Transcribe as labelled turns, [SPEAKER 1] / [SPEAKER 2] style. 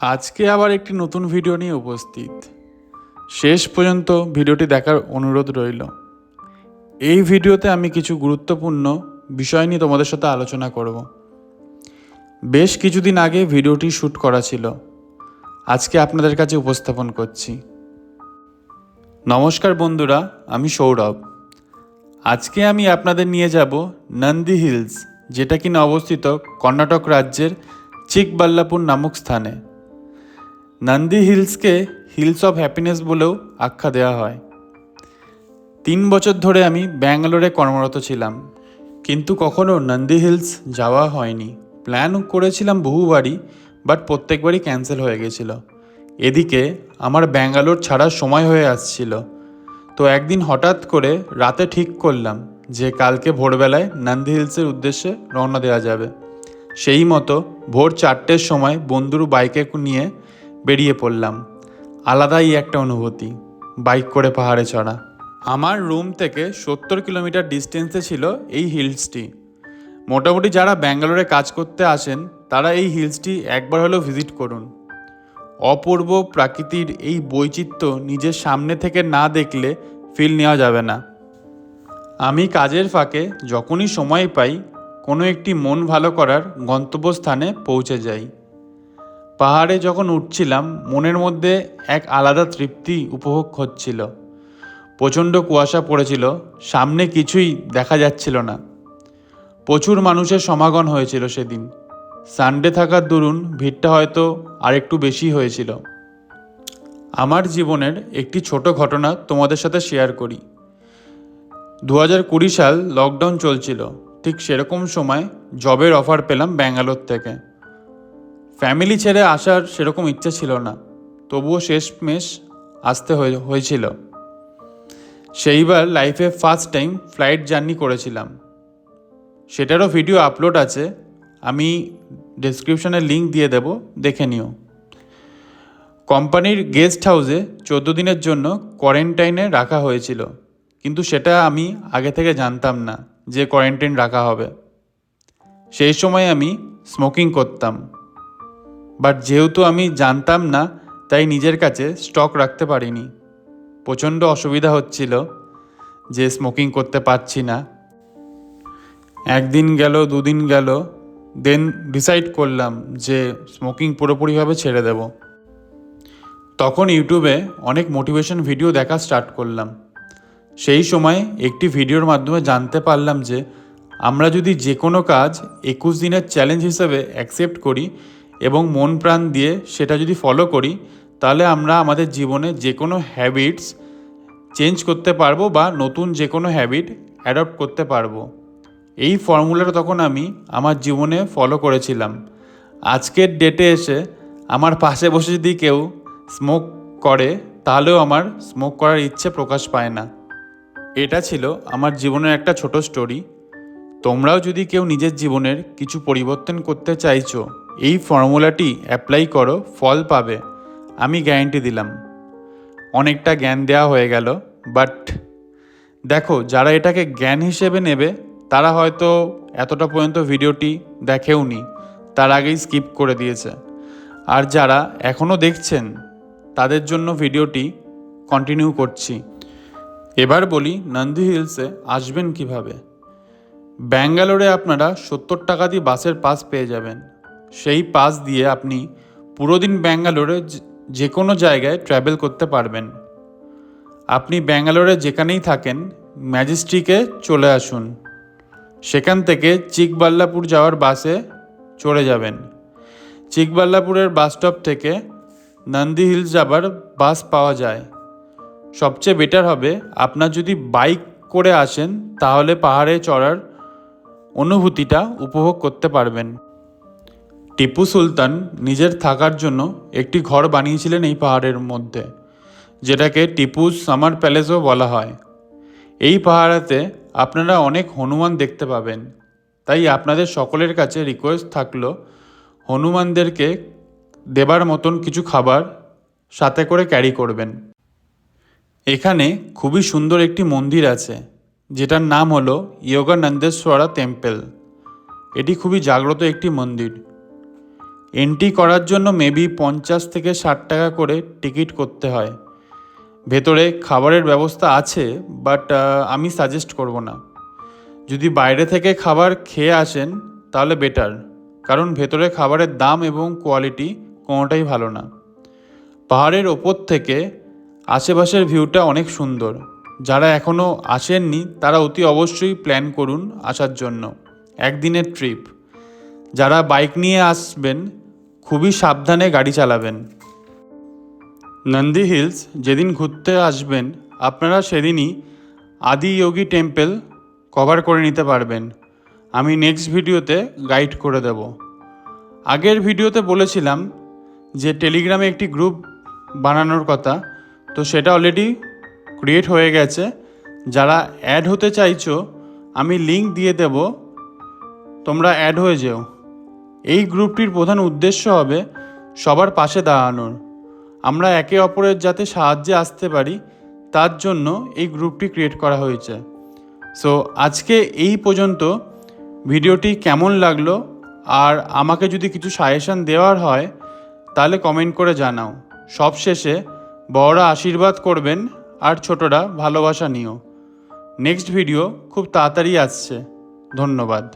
[SPEAKER 1] আজকে আবার একটি নতুন ভিডিও নিয়ে উপস্থিত। শেষ পর্যন্ত ভিডিওটি দেখার অনুরোধ রইল। এই ভিডিওতে আমি কিছু গুরুত্বপূর্ণ বিষয় নিয়ে তোমাদের সাথে আলোচনা করব। বেশ কিছুদিন আগে ভিডিওটি শ্যুট করা ছিল। আজকে আপনাদের কাছে উপস্থাপন করছি। নমস্কার বন্ধুরা, আমি সৌরভ। আজকে আমি আপনাদের নিয়ে যাব নন্দী হিলস, যেটা কিনা অবস্থিত কর্ণাটক রাজ্যের চিকবাল্লাপুর নামক স্থানে। নন্দী হিলসকে হিলস অফ হ্যাপিনেস বলেও আখ্যা দেওয়া হয়। তিন বছর ধরে আমি ব্যাঙ্গালোরে কর্মরত ছিলাম, কিন্তু কখনো নন্দী হিলস যাওয়া হয়নি। প্ল্যান করেছিলাম বহুবারই, বাট প্রত্যেকবারই ক্যান্সেল হয়ে গেছিল। এদিকে আমার ব্যাঙ্গালোর ছাড়ার সময় হয়ে আসছিল। তো একদিন হঠাৎ করে রাতে ঠিক করলাম যে কালকে ভোরবেলায় নন্দী হিলসের উদ্দেশ্যে রওনা দেওয়া যাবে। সেই মতো ভোর চারটের সময় বন্ধুর বাইকে নিয়ে বেরিয়ে পড়লাম। আলাদাই একটা অনুভূতি, বাইক করে পাহাড়ে চড়া। আমার রুম থেকে সত্তর কিলোমিটার ডিস্টেন্সে ছিল এই হিলসটি। মোটামুটি যারা ব্যাঙ্গালোরে কাজ করতে আসেন, তারা এই হিলসটি একবার হলেও ভিজিট করুন। অপূর্ব প্রাকৃতির এই বৈচিত্র্য নিজের সামনে থেকে না দেখলে ফিল নেওয়া যাবে না। আমি কাজের ফাঁকে যখনই সময় পাই, কোনো একটি মন ভালো করার গন্তব্যস্থানে পৌঁছে যাই। পাহাড়ে যখন উঠছিলাম, মনের মধ্যে এক আলাদা তৃপ্তি উপভোগ হচ্ছিল। প্রচণ্ড কুয়াশা পড়েছিল, সামনে কিছুই দেখা যাচ্ছিল না। প্রচুর মানুষের সমাগম হয়েছিল সেদিন। সানডে থাকার দরুন ভিড়টা হয়তো আরেকটু বেশি হয়েছিল। আমার জীবনের একটি ছোট ঘটনা তোমাদের সাথে শেয়ার করি। দু হাজার কুড়ি সাল লকডাউন চলছিল। ঠিক সেরকম সময় জবের অফার পেলাম ব্যাঙ্গালোর থেকে। ফ্যামিলি ছেড়ে আসার সেরকম ইচ্ছে ছিল না, তবুও শেষমেশ আসতে হয়ে- হয়েছিল। সেইবার লাইফে ফার্স্ট টাইম ফ্লাইট জার্নি করেছিলাম। সেটারও ভিডিও আপলোড আছে, আমি ডেসক্রিপশনে লিঙ্ক দিয়ে দেব, দেখে নিও। কোম্পানির গেস্ট হাউসে চোদ্দ দিনের জন্য কোয়ারেন্টাইনে রাখা হয়েছিল, কিন্তু সেটা আমি আগে থেকে জানতাম না যে কোয়ারেন্টাইন রাখা হবে। সেই সময় আমি স্মোকিং করতাম। বাট যেহেতু আমি জানতাম না, তাই নিজের কাছে স্টক রাখতে পারিনি। প্রচণ্ড অসুবিধা হচ্ছিল যে স্মোকিং করতে পারছি না। একদিন গেল, দুদিন গেল দেন ডিসাইড করলাম যে স্মোকিং পুরোপুরিভাবে ছেড়ে দেব। তখন ইউটিউবে অনেক মোটিভেশন ভিডিও দেখা স্টার্ট করলাম। সেই সময় একটি ভিডিওর মাধ্যমে জানতে পারলাম যে আমরা যদি যে কোনো কাজ একুশ দিনের চ্যালেঞ্জ হিসেবে অ্যাকসেপ্ট করি এবং মন প্রাণ দিয়ে সেটা যদি ফলো করি, তাহলে আমরা আমাদের জীবনে যে কোনো হ্যাবিটস চেঞ্জ করতে পারব বা নতুন যে কোনো হ্যাবিট অ্যাডপ্ট করতে পারব। এই ফর্মুলাটা তখন আমি আমার জীবনে ফলো করেছিলাম। আজকের ডেটে এসে আমার পাশে বসে যদি কেউ স্মোক করে, তাহলেও আমার স্মোক করার ইচ্ছে প্রকাশ পায় না। এটা ছিল আমার জীবনের একটা ছোট স্টোরি তোমরাও যদি কেউ নিজের জীবনের কিছু পরিবর্তন করতে চাইছো এই ফর্মুলাটি অ্যাপ্লাই করো, ফল পাবে। আমি গ্যারেন্টি দিলাম। অনেকটা জ্ঞান দেওয়া হয়ে গেল বাট দেখো, যারা এটাকে জ্ঞান হিসেবে নেবে, তারা হয়তো এতটা পর্যন্ত ভিডিওটি দেখেওনি তার আগেই স্কিপ করে দিয়েছে। আর যারা এখনও দেখছেন, তাদের জন্য ভিডিওটি কন্টিনিউ করছি। এবার বলি, নন্দী হিলসে আসবেন কীভাবে? ব্যাঙ্গালোরে আপনারা সত্তর টাকা দিয়ে বাসের পাস পেয়ে যাবেন। সেই পাস দিয়ে আপনি পুরো দিন ব্যাঙ্গালোরে যে- কোনো জায়গায় ট্রাভেল করতে পারবেন। আপনি ব্যাঙ্গালোরে যেখানেই থাকেন ম্যাজিস্ট্রিকে চলে আসুন। সেখান থেকে চিকবাল্লাপুর যাওয়ার বাসে চড়ে যাবেন। চিকবাল্লাপুরের বাস স্টপ থেকে নন্দী হিলস যাবার বাস পাওয়া যায়। সবচেয়ে বেটার হবে, আপনার যদি বাইক করে আসেন, তাহলে পাহাড়ে চড়ার অনুভূতিটা উপভোগ করতে পারবেন। টিপু সুলতান নিজের থাকার জন্য একটি ঘর বানিয়েছিলেন এই পাহাড়ের মধ্যে, যেটাকে টিপু সামার প্যালেসও বলা হয়। এই পাহাড়াতে আপনারা অনেক হনুমান দেখতে পাবেন। তাই আপনাদের সকলের কাছে রিকোয়েস্ট থাকল হনুমানদেরকে দেবার মতন কিছু খাবার সাথে করে ক্যারি করবেন। এখানে খুবই সুন্দর একটি মন্দির আছে, যেটার নাম হলো ইয়োগানন্দেশ্বরা টেম্পল এটি খুবই জাগ্রত একটি মন্দির। এন্ট্রি করার জন্য মেবি পঞ্চাশ থেকে ষাট টাকা করে টিকিট করতে হয়। ভেতরে খাবারের ব্যবস্থা আছে বাট আমি সাজেস্ট করব না। যদি বাইরে থেকে খাবার খেয়ে আসেন, তাহলে বেটার কারণ ভেতরে খাবারের দাম এবং কোয়ালিটি কোনোটাই ভালো না। পাহাড়ের ওপর থেকে আশেপাশের ভিউটা অনেক সুন্দর। যারা এখনও আসেননি, তারা অতি অবশ্যই প্ল্যান করুন আসার জন্য, একদিনের ট্রিপ যারা বাইক নিয়ে আসবেন খুবই সাবধানে গাড়ি চালাবেন। নন্দী হিলস যেদিন ঘুরতে আসবেন, আপনারা সেদিনই আদি যোগী টেম্পল কভার করে নিতে পারবেন। আমি নেক্সট ভিডিওতে গাইড করে দেব। আগের ভিডিওতে বলেছিলাম যে টেলিগ্রামে একটি গ্রুপ বানানোর কথা, তো সেটা অলরেডি ক্রিয়েট হয়ে গেছে। যারা অ্যাড হতে চাইছো, আমি লিংক দিয়ে দেব। তোমরা অ্যাড হয়ে যেও। এই গ্রুপটির প্রধান উদ্দেশ্য হবে সবার পাশে দাঁড়ানোর। আমরা একে অপরের যাতে সাহায্যে আসতে পারি, তার জন্য এই গ্রুপটি ক্রিয়েট করা হয়েছে। সো আজকে এই পর্যন্ত। ভিডিওটি কেমন লাগল? আর আমাকে যদি কিছু সাজেশান দেওয়ার হয়, তাহলে কমেন্ট করে জানাও। সবশেষে বড়রা আশীর্বাদ করবেন আর ছোটরা ভালোবাসা নিও। নেক্সট ভিডিও খুব তাড়াতাড়ি আসছে। ধন্যবাদ।